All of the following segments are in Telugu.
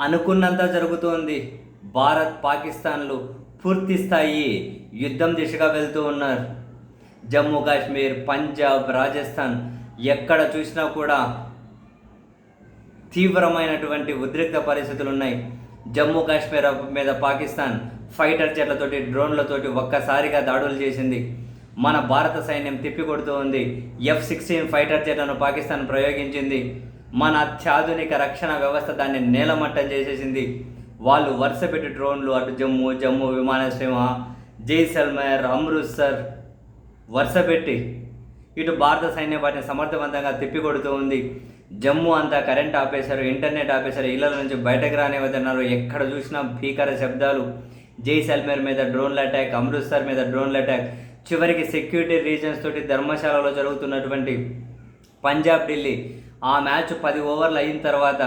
అనుకున్నంత జరుగుతోంది. భారత్ పాకిస్తాన్లు పూర్తి స్థాయి యుద్ధం దిశగా వెళ్తూ ఉన్నారు. జమ్మూ కాశ్మీర్ పంజాబ్ రాజస్థాన్ ఎక్కడ చూసినా కూడా తీవ్రమైనటువంటి ఉద్రిక్త పరిస్థితులు ఉన్నాయి జమ్మూ కాశ్మీర్ మీద పాకిస్తాన్ ఫైటర్ జెట్లతోటి డ్రోన్లతోటి ఒక్కసారిగా దాడులు చేసింది. మన భారత సైన్యం తిప్పికొడుతూ ఉంది. ఎఫ్ సిక్స్టీన్ ఫైటర్ జెట్లను పాకిస్తాన్ ప్రయోగించింది. మన అత్యాధునిక రక్షణ వ్యవస్థ దాన్ని నేలమట్టం చేసేసింది. వాళ్ళు వరుసపెట్టి డ్రోన్లు అటు జమ్మూ జమ్మూ విమానాశ్రయం జైసల్మేర్ అమృత్సర్ వరుసపెట్టి ఇటు భారత సైన్యం వాటిని సమర్థవంతంగా తిప్పికొడుతూ ఉంది. జమ్మూ అంతా కరెంట్ ఆపేశారు ఇంటర్నెట్ ఆపేశారు ఇళ్ళ నుంచి బయటకు రానివ్వదన్నారు ఎక్కడ చూసినా భీకర శబ్దాలు. జైసల్మేర్ మీద డ్రోన్ల అటాక్ అమృత్సర్ మీద డ్రోన్ల అటాక్. చివరికి సెక్యూరిటీ రీజన్స్ తోటి ధర్మశాలలో జరుగుతున్నటువంటి పంజాబ్ ఢిల్లీ ఆ మ్యాచ్ పది ఓవర్లు అయిన తర్వాత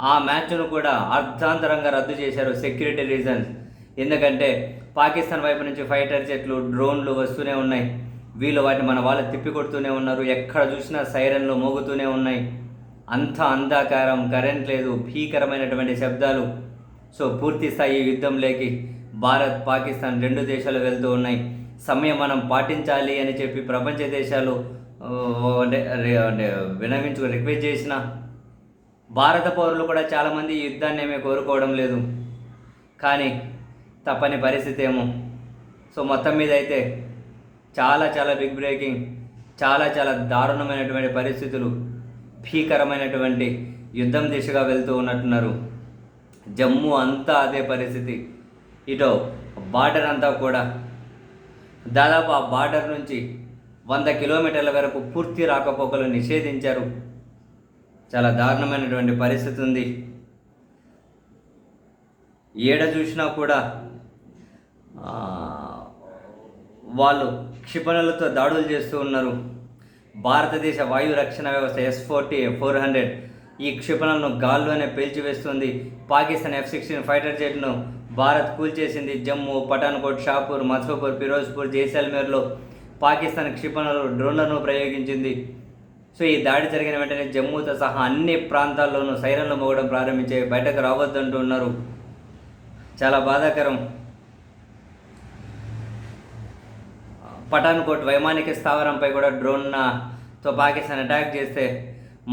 ఆ మ్యాచ్ను కూడా అర్ధాంతరంగా రద్దు చేశారు సెక్యూరిటీ రీజన్స్. ఎందుకంటే పాకిస్తాన్ వైపు నుంచి ఫైటర్ జెట్లు డ్రోన్లు వస్తూనే ఉన్నాయి. వీళ్ళు వాటిని మన వాళ్ళు తిప్పికొడుతూనే ఉన్నారు. ఎక్కడ చూసినా సైరన్లు మోగుతూనే ఉన్నాయి. అంత అంధాకారం కరెంట్ లేదు భీకరమైనటువంటి శబ్దాలు. సో పూర్తి స్థాయి యుద్ధంలోకి భారత్ పాకిస్తాన్ రెండు దేశాలు వెళ్తూ ఉన్నాయి. సమయం మనం పాటించాలి అని చెప్పి ప్రపంచ దేశాలు వినవించుకు రిక్వెస్ట్ చేసిన భారత పౌరులు కూడా చాలామంది ఈ యుద్ధాన్ని ఏమీ కోరుకోవడం లేదు. కానీ తప్పని పరిస్థితి ఏమో. సో మొత్తం మీద అయితే చాలా చాలా బిగ్ బ్రేకింగ్ చాలా చాలా దారుణమైనటువంటి పరిస్థితులు భీకరమైనటువంటి యుద్ధం దిశగా వెళ్తూ ఉన్నట్టున్నారు. జమ్మూ అంతా అదే పరిస్థితి. ఇటో బార్డర్ అంతా కూడా దాదాపు ఆ బార్డర్ నుంచి వంద కిలోమీటర్ల వరకు పూర్తి రాకపోకలు నిషేధించారు. చాలా దారుణమైనటువంటి పరిస్థితి ఉంది. ఏడ చూసినా కూడా వాళ్ళు క్షిపణులతో దాడులు చేస్తూ ఉన్నారు. భారతదేశ వాయు రక్షణ వ్యవస్థ ఎస్ ఫోర్టీ ఫోర్ హండ్రెడ్ ఈ క్షిపణులను గాల్లోనే పేల్చివేస్తుంది. పాకిస్తాన్ ఎఫ్ సిక్స్టీన్ ఫైటర్ జెట్ను భారత్ కూల్చేసింది జమ్మూ పఠాన్కోట్ షాపూర్ మధుపూర్ ఫిరోజ్పూర్ జైసల్మేర్లో పాకిస్తాన్ క్షిపణులు డ్రోన్లను ప్రయోగించింది. సో ఈ దాడి జరిగిన వెంటనే జమ్మూతో సహా అన్ని ప్రాంతాల్లోనూ సైరన్లు మోగడం ప్రారంభించే బయటకు రావద్దంటూ ఉన్నారు. చాలా బాధాకరం. పఠాన్కోట్ వైమానిక స్థావరంపై కూడా డ్రోన్తో పాకిస్తాన్ అటాక్ చేస్తే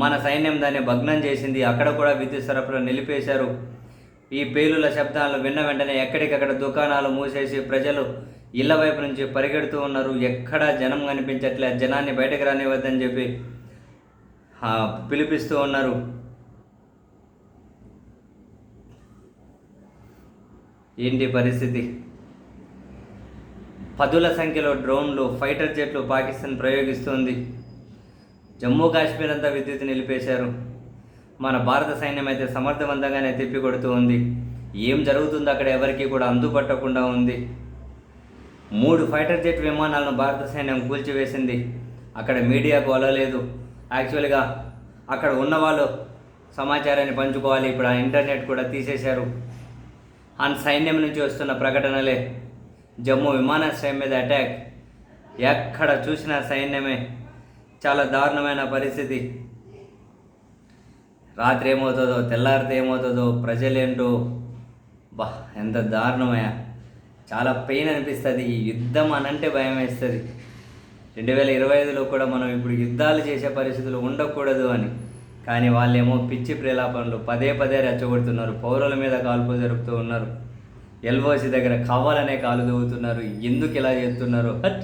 మన సైన్యం దాన్ని భగ్నం చేసింది. అక్కడ కూడా విద్యుత్ సరఫరా నిలిపేశారు. ఈ పేలుల శబ్దాలు విన్న వెంటనే ఎక్కడికక్కడ దుకాణాలు మూసేసి ప్రజలు ఇళ్ళ వైపు నుంచి పరిగెడుతూ ఉన్నారు. ఎక్కడా జనం కనిపించట్లే. జనాన్ని బయటకు రానివ్వద్దని చెప్పి పిలిపిస్తూ ఉన్నారు. ఏంటి పరిస్థితి? పదుల సంఖ్యలో డ్రోన్లు ఫైటర్ జెట్లు పాకిస్తాన్ ప్రయోగిస్తుంది. జమ్మూ కాశ్మీర్ అంతా విద్యుత్ నిలిపేశారు. మన భారత సైన్యం అయితే సమర్థవంతంగానే తిప్పికొడుతూ ఉంది. ఏం జరుగుతుందో అక్కడ ఎవరికీ కూడా అందుపట్టకుండా ఉంది. మూడు ఫైటర్ జెట్ విమానాలను భారత సైన్యం కూల్చివేసింది. అక్కడ మీడియాకు వలలేదు యాక్చువల్గా అక్కడ ఉన్న వాళ్ళు సమాచారాన్ని పంచుకోవాలి. ఇప్పుడు ఆ ఇంటర్నెట్ కూడా తీసేశారు. ఆ సైన్యం నుంచి వస్తున్న ప్రకటనలే. జమ్మూ విమానాశ్రయం మీద అటాక్. ఎక్కడ చూసినా సైన్యమే. చాలా దారుణమైన పరిస్థితి. రాత్రి ఏమవుతుందో తెల్లారితే ఏమవుతుందో ప్రజలేంటో బా ఎంత దారుణమయ్యా. చాలా పెయిన్ అనిపిస్తుంది ఈ యుద్ధం అనంటే భయం వేస్తుంది రెండు వేల ఇరవై ఐదులో కూడా మనం ఇప్పుడు యుద్ధాలు చేసే పరిస్థితులు ఉండకూడదు అని. కానీ వాళ్ళేమో పిచ్చి ప్రేలాపనలు పదే పదే రెచ్చగొడుతున్నారు పౌరుల మీద కాల్పులు జరుపుతూ ఉన్నారు. ఎల్ఓసి దగ్గర కావాలనే కాలు దూవుతున్నారు ఎందుకు ఇలా చేస్తున్నారు? అట్